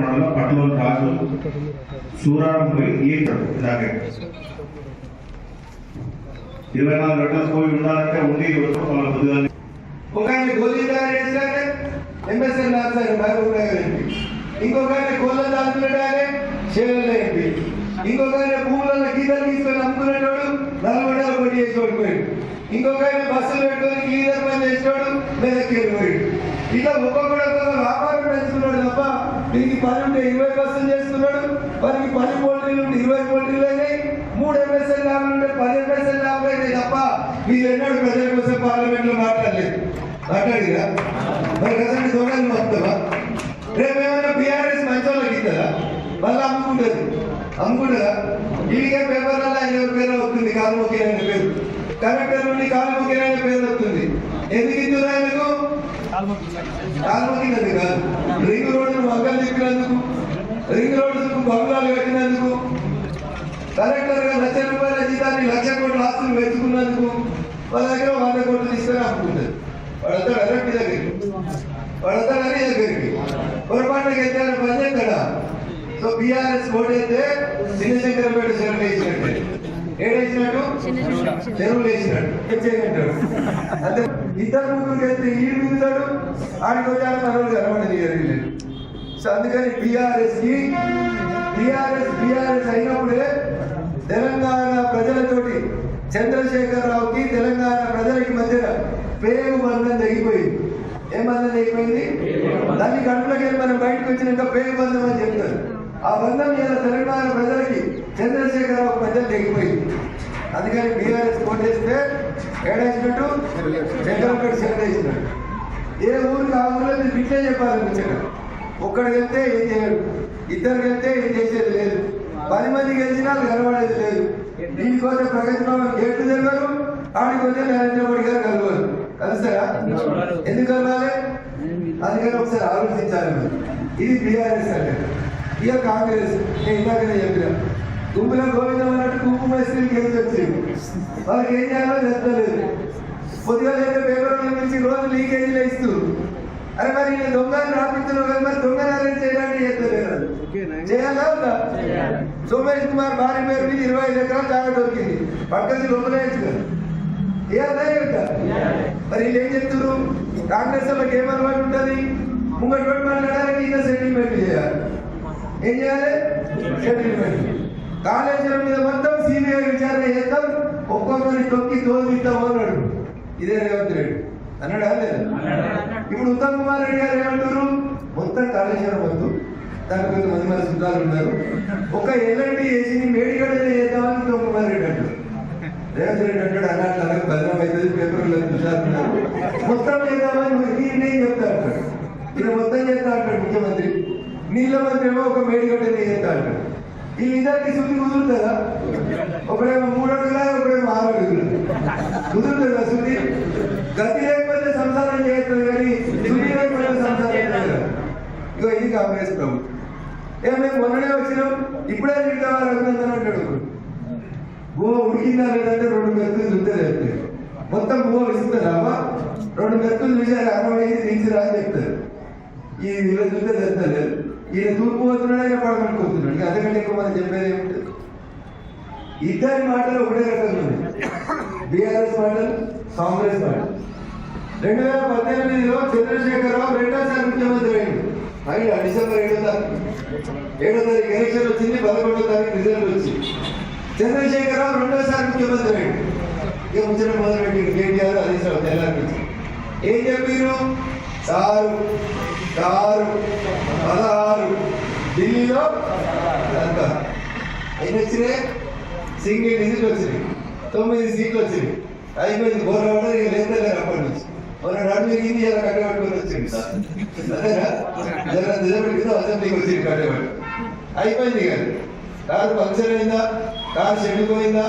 మండలం పట్ల రాజు సూరారం పోయి ఈటాడు ఇలాగే. ఇరవై నాలుగు గంటలు పోయి ఉండాలంటే ఉండి వచ్చి వాళ్ళ పొద్దుగా ఒక ఆయన గోలీదారు వేసాడే ఎంఎస్ఎన్ రాశారు మహబూబ్ నగర్ ఎంపీ. ఇంకొక ఆయన కోళ్ళ దాచుకున్నాడే చేవెళ్ళ ఎంపీ. ఇంకొక ఆయన భూములలో గీతలు తీసుకొని అమ్ముకునేటోడు నలభై నల్గొండలో పడి చేసి ఓడిపోయాడు ఇంకొక ఆయన బస్సులు పెట్టుకొని క్లీనర్ పని చేసేవాడు మెదక్కి వెళ్ళిపోయాడు ఇట్లా ఒక్కొక్కడు ఒక్కొక్క వ్యాపారం దీనికి పని ఉంటే ఇరవై పర్సెంట్ చేస్తున్నాడు వారికి పది పోటీలు ఉంటే ఇరవై పోటీలు అయినాయి మూడు ఎంఎస్ఎల్ ల్యాబ్లు ఉంటే పది ఎంఎస్ఎల్ ల్యాబ్లు అయినాయి తప్ప వీళ్ళు ఎన్నడూ ప్రజల కోసం పార్లమెంట్లో మాట్లాడలేదు? మాట్లాడిరా? మరి కదండి దొంగలు మొత్తమా రేపు ఏమైనా బీఆర్ఎస్ మంచి వాళ్ళకి ఇద్దరా మళ్ళీ అమ్ముకుంటుంది అమ్ముకుంటుందా వీడికే పేపర్లలో ఆయన పేరు వస్తుంది కాలుముఖి అనే పేరు. కలెక్టర్ నుండి కాలుముఖి అనే పేరు వస్తుంది. ఎందుకు ఇద్దరు ఆయనకు కాలుముఖి కాదు. రింగ్ రోడ్ రింగ్ రోడ్డు భవనాలు కట్టినందుకు కలెక్టర్గా లక్ష రూపాయల జీతాన్ని లక్ష కోట్ల ఆస్తులు వెతుకున్నందుకు వాళ్ళ దగ్గర వంద కోట్లు తీసుకొని అమ్ముకుంటారు. వాడంతా డైరెక్ట్ దగ్గరికి. వాడంతా అని దగ్గరికి. పొరపాటుకి ఎత్తారు పని చేస్తాడా? సో బీఆర్ఎస్ ఓటైతే చిన్నశంకరపేట చెరువులు వేసినట్టు. ఏడేసినట్టు చెరువులు వేసినట్టు చేయమంటాడు? అంటే ఇద్దరు ముగ్గురు వెళ్తే ఈ మిగుతాడు ఆడికి వచ్చాక మనోడు కనబడదు లేదు. సో అందుకని బీఆర్ఎస్కి బీఆర్ఎస్ బీఆర్ఎస్ అయినప్పుడే తెలంగాణ ప్రజలతోటి చంద్రశేఖర్ రావుకి తెలంగాణ ప్రజలకి మధ్య పేరు బంధం తెగిపోయింది ఏం బంధం తెగిపోయింది దాన్ని కడుపులోకి మనం బయటకు వచ్చినాక పేరు బంధం అని చెప్తారు ఆ బంధం ఇలా తెలంగాణ ప్రజలకి చంద్రశేఖరరావు మధ్య తెగిపోయింది అందుకని బీఆర్ఎస్ కోటేస్తే ఏడేసినట్టు చంద్రపేట చెందేసినట్టు ఏ ఊరికి ఆ ఊళ్ళో మీరు చెప్పాలి ముచ్చట ఒక్కడికి వెళ్తే ఏం చేయడు ఇద్దరికి వెళ్తే ఏం చేసేది లేదు. పది మందికి వెళ్చినా కలవడేది లేదు. దీనికోసం ప్రగతి భవన్ గేట్లు తెలియరు ఆడిపోతే నరేంద్ర మోడీ గారు కలవరు. కలుస్తారా? ఎందుకు కలవాలి? అందుకని ఒకసారి ఆలోచించాలి ఇది బీఆర్ఎస్ అంటే ఇక కాంగ్రెస్ నేను ఇందాకనే చెప్పిన. గుంపుల గోవిందం అన్నట్టు కుంకుమ వేసుకుని గెలిచి వచ్చింది వాళ్ళకి ఏం చేయాలో చెప్తలేదు పొద్దుగా అయితే పేపర్ నుంచి రోజు లీకేజీలు ఇస్తూ అరే మరి ఈయన దొంగని రాపిస్తున్నావు కదా మరి దొంగని అరెస్ట్ చేయడానికి చేస్తలేరు చేయాలా ఉందా సోమేష్ కుమార్ భార్య పేరు మీద ఇరవై ఐదు ఎకరాలు జాగా దొరికింది. పక్కసి లోపలే కదా ఏ అదే ఉంటా మరి వీళ్ళు ఏం చెప్తున్నారు? కాంగ్రెస్ వాళ్ళకి ఏం అలవాటు ఉంటుంది? ముంగటి పెట్టి మాట్లాడాలని ఈయన సెటిల్మెంట్ చేయాలి. ఏం చేయాలి? సెటిల్మెంట్ కాళేశ్వరం మీద మొత్తం సిబిఐ విచారణ చేస్తాం. ఒక్కొక్కరిని తొక్కి తోలుతాం అన్నాడు. ఇదే రేవంత్ రెడ్డి. అన్నాడా లేదా? ఇప్పుడు ఉత్తమ్ కుమార్ రెడ్డి గారు ఏమంటారు మొత్తం కాళేశ్వరం వద్దు. దాని కొంత మంది మంది సుద్దాలు ఉన్నారు. ఒక ఎల్ఎండి ఏసీని మేడిగడ చేద్దామని ఉత్తమ్ కుమార్ రెడ్డి అంటారు రేవంత్ రెడ్డి అంటాడు అన్నట్టు అలాగే భద్రం అవుతుంది పేపర్లో చూసారు మొత్తం చేద్దామని మీరు చెప్తా అంటాడు. ఇక్కడ మొత్తం చేస్తా అంటాడు ముఖ్యమంత్రి. నీళ్ళ మంత్రి ఏమో ఒక మేడిగడ్డ చేస్తా అంటాడు. వీళ్ళిద్దరికి శుద్ధి కుదురుతుందా? ఒకడేమో మూడు అడుగులా ఒకడేమో ఆరు అడుగులు. కుదురుతుందా శుద్ధి గతి లేకపోతే సంసారం చేయట్లేదు కానీ శుద్ధి లేకపోతే సంసారం చేయలేదు ఇగో ఇది కాంగ్రెస్ ప్రభుత్వం. ఏ మేము మొన్ననే వచ్చినాం ఇప్పుడే తింటావా అభినందన అంటాడు. భూమ ఉడికిందా లేదంటే రెండు మెతుకులు చూస్తే చెప్తారు మొత్తం భూమ విసుకుతారు అమ్మ రెండు మెతుకులు చూసారు అరవై తీసిరా అని చెప్తారు. ఈ ఇలా చూస్తే తెలుస్తలేదు ఈయన తూర్పు పోతున్నాడు ఆయన పడగొట్టుకుంటున్నాడు అంతకంటే ఎక్కువ మనం చెప్పేది ఏమిటి ఇద్దరి మాటలు ఒకటే రకంగా ఉన్నాయి. బీఆర్ఎస్ మాటలు కాంగ్రెస్ మాటలు. రెండు వేల పద్దెనిమిదిలో చంద్రశేఖరరావు రెండోసారి ముఖ్యమంత్రి అయింది అయినా డిసెంబర్ ఏడో తారీఖు. ఏడో తారీఖు ఎలక్షన్ వచ్చింది పదకొండో తారీఖు రిజల్ట్ వచ్చింది చంద్రశేఖరరావు రెండోసారి ముఖ్యమంత్రి అయ్యాడు. ఇక ముచ్చట మొదలుపెట్టి కేటీఆర్ హరీష్ తెల్లారి నుంచి. ఏం చెప్పారు? సారు కారు పదహారు ఢిల్లీలో అంత ఎన్ని వచ్చినాయి? సింగిల్ డిజిట్ వచ్చినాయి. తొమ్మిది సీట్లు వచ్చినాయి. అయిపోయింది. బోర్ర ఇక లేదు అప్పటి నుంచి. మన నడు జరిగింది ఇలా కట్టబట్టుకొని వచ్చింది. అదేనా జర నిజబెట్టి కింద అసెంబ్లీకి వచ్చింది కట్టబడి అయిపోయింది కానీ కారు పంక్చర్ అయిందా? కారు చెడిపోయిందా?